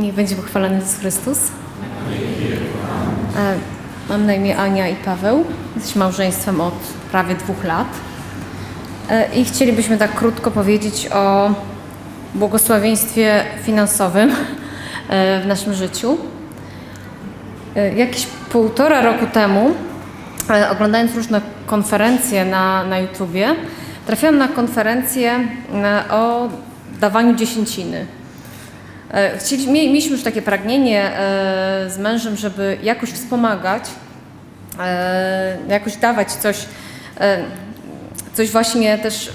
Niech będzie pochwalony Jezus Chrystus. E, Mam na imię Ania i Paweł. Jesteśmy małżeństwem od prawie dwóch lat. E, I chcielibyśmy tak krótko powiedzieć o błogosławieństwie finansowym e, w naszym życiu. Jakieś półtora roku temu, oglądając różne konferencje na, na YouTubie, trafiłam na konferencję o dawaniu dziesięciny. E, mieliśmy już takie pragnienie e, z mężem, żeby jakoś wspomagać, e, jakoś dawać coś, coś właśnie też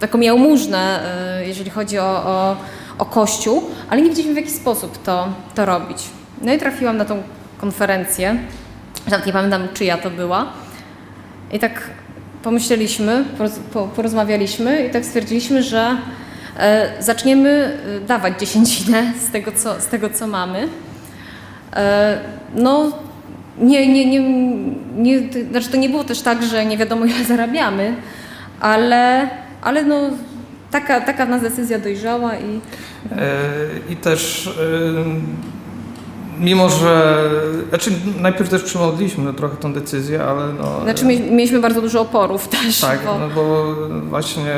taką jałmużnę, jeżeli chodzi o, o, o Kościół, ale nie wiedzieliśmy w jaki sposób to, to robić. No i trafiłam na tą konferencję, nawet nie pamiętam czyja to była i tak pomyśleliśmy, poroz- po- porozmawialiśmy i tak stwierdziliśmy, że zaczniemy e, dawać dziesięcinę z tego, co, z tego, co mamy. E, no, nie, nie, nie, nie, znaczy to nie było też tak, że nie wiadomo ile zarabiamy, ale, ale no, taka, taka nas decyzja dojrzała i E, I też e, mimo, że znaczy najpierw też przemodliśmy trochę tą decyzję, ale no znaczy mie- mieliśmy bardzo dużo oporów też. tak, bo, no bo właśnie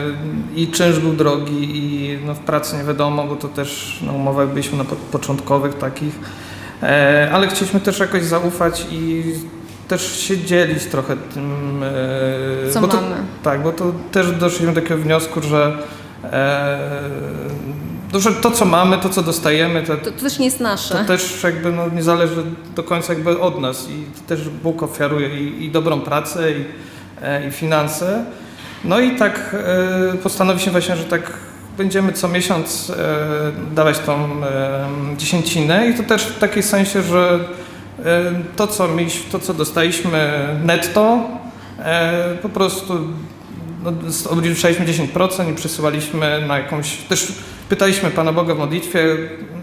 i czynsz był drogi i no w pracy nie wiadomo, bo to też na umowach byliśmy na po- początkowych takich, e, ale chcieliśmy też jakoś zaufać i też się dzielić trochę tym. e, Co bo to, mamy. Tak, bo to też doszliśmy do takiego wniosku, że że to co mamy, to co dostajemy, to, to, to też nie jest nasze. to też jakby no, nie zależy do końca jakby od nas i też Bóg ofiaruje i, i dobrą pracę i, e, i finanse. No i tak e, postanowiliśmy właśnie, że tak będziemy co miesiąc e, dawać tą dziesięcinę i to też w takim sensie, że to co mieliśmy, to co dostaliśmy netto po prostu no, obliczaliśmy 10% i przesyłaliśmy na jakąś, też pytaliśmy Pana Boga w modlitwie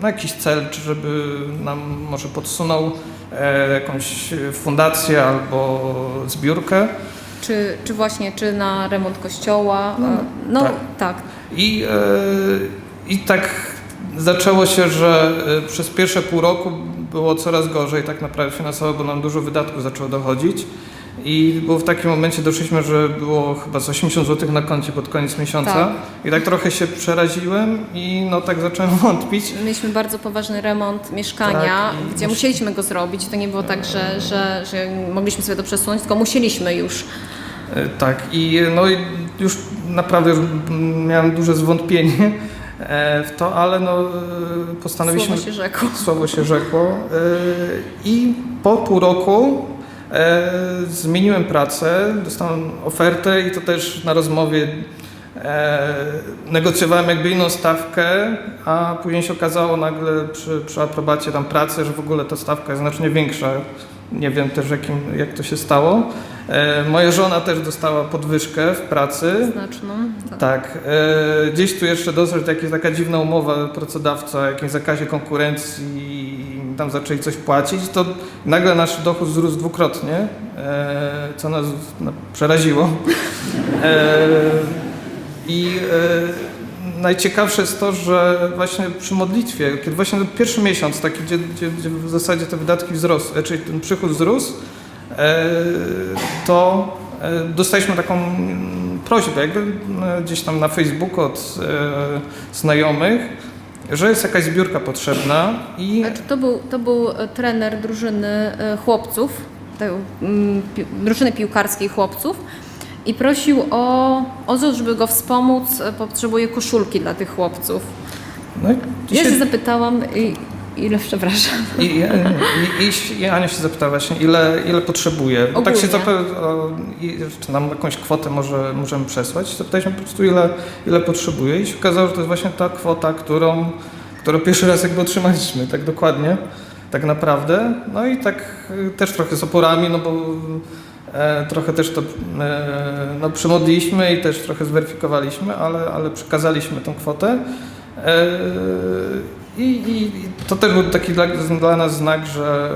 na jakiś cel, czy żeby nam może podsunął e, jakąś fundację albo zbiórkę. Czy, czy właśnie, czy na remont kościoła? No, E, No tak. tak. I, e, I tak zaczęło się, że przez pierwsze pół roku było coraz gorzej tak naprawdę finansowo, bo nam dużo wydatków zaczęło dochodzić. I było w takim momencie doszliśmy, że było chyba z 80 zł na koncie pod koniec miesiąca. Tak. I tak trochę się przeraziłem i no tak zacząłem wątpić. Mieliśmy bardzo poważny remont mieszkania, Tak, gdzie mus- musieliśmy go zrobić. To nie było tak, że, że, że mogliśmy sobie to przesunąć, tylko musieliśmy już. E, Tak, i no i już naprawdę miałem duże zwątpienie e, w to, ale no e, postanowiliśmy... Słowo się rzekło. Słowo się rzekło. I po pół roku zmieniłem pracę, dostałem ofertę i to też na rozmowie e, negocjowałem jakby inną stawkę, a później się okazało nagle przy, przy aprobacie tam pracy, że w ogóle ta stawka jest znacznie większa. Nie wiem też jakim, jak to się stało. E, moja żona też dostała podwyżkę w pracy. Znaczną. Tak. Tak. E, gdzieś tu jeszcze doszedł jakaś taka dziwna umowa pracodawca o jakimś zakazie konkurencji tam zaczęli coś płacić, to nagle nasz dochód wzrósł dwukrotnie, e, co nas no, przeraziło. E, I e, najciekawsze jest to, że właśnie przy modlitwie, kiedy właśnie pierwszy miesiąc, taki, gdzie, gdzie, gdzie w zasadzie te wydatki wzrosły, czyli ten przychód wzrósł, to dostaliśmy taką mm, prośbę, jakby gdzieś tam na Facebooku od znajomych, że jest jakaś zbiórka potrzebna i Znaczy, to, był, to był e, trener drużyny e, chłopców, tej, mm, pi, drużyny piłkarskiej chłopców i prosił o, o żeby go wspomóc. e, Potrzebuje koszulki dla tych chłopców. no Ja się zapytałam, i, ile przepraszam. I, i, i, i Ania się zapytała właśnie, ile, ile potrzebuje. Bo tak się Ogólnie. zapytała, czy nam jakąś kwotę może, możemy przesłać. Zapytaliśmy po prostu, ile, ile potrzebuje i się okazało, że to jest właśnie ta kwota, którą, którą pierwszy raz jakby otrzymaliśmy, tak dokładnie, tak naprawdę. No i tak y, też trochę z oporami, no bo e, trochę też to e, no, przemodliliśmy i też trochę zweryfikowaliśmy, ale, ale przekazaliśmy tą kwotę. E, I, i, to też był taki dla, dla nas znak, że,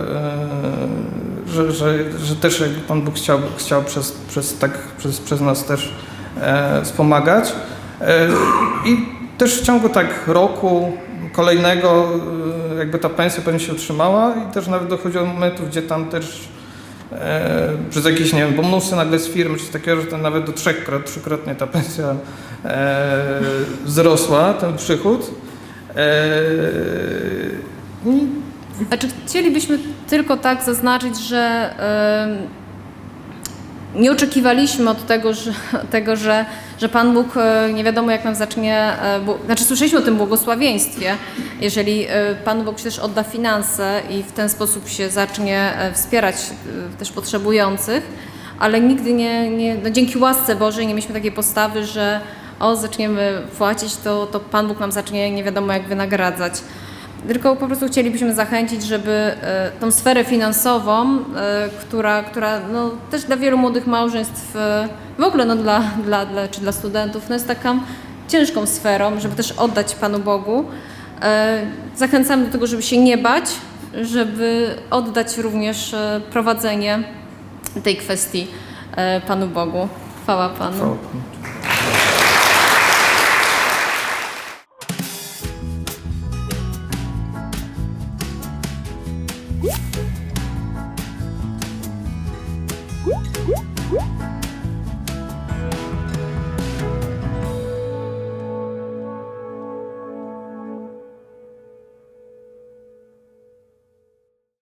e, że, że, że też Pan Bóg chciał, chciał przez, przez, tak, przez, przez nas też e, wspomagać. E, I też w ciągu tak roku kolejnego e, jakby ta pensja pewnie się utrzymała i też nawet dochodziło do momentów, gdzie tam też e, przez jakieś, nie wiem, bonusy nagle z firmy, czy takiego, że nawet do trzechkrot, trzykrotnie ta pensja e, wzrosła, ten przychód. E, i Znaczy, chcielibyśmy tylko tak zaznaczyć, że nie oczekiwaliśmy od tego, że, tego, że, że Pan Bóg e, nie wiadomo jak nam zacznie, e, bu- znaczy słyszeliśmy o tym błogosławieństwie, jeżeli e, Pan Bóg się też odda finanse i w ten sposób się zacznie wspierać też potrzebujących, ale nigdy nie, nie no dzięki łasce Bożej nie mieliśmy takiej postawy, że o, zaczniemy płacić, to, to Pan Bóg nam zacznie nie wiadomo jak wynagradzać. Tylko po prostu chcielibyśmy zachęcić, żeby e, tą sferę finansową, e, która, która no, też dla wielu młodych małżeństw, e, w ogóle no, dla, dla, dla, czy dla studentów, no, jest taką ciężką sferą, żeby też oddać Panu Bogu. Zachęcamy do tego, żeby się nie bać, żeby oddać również prowadzenie tej kwestii Panu Bogu. Chwała Panu. Chwała Panu. Woo!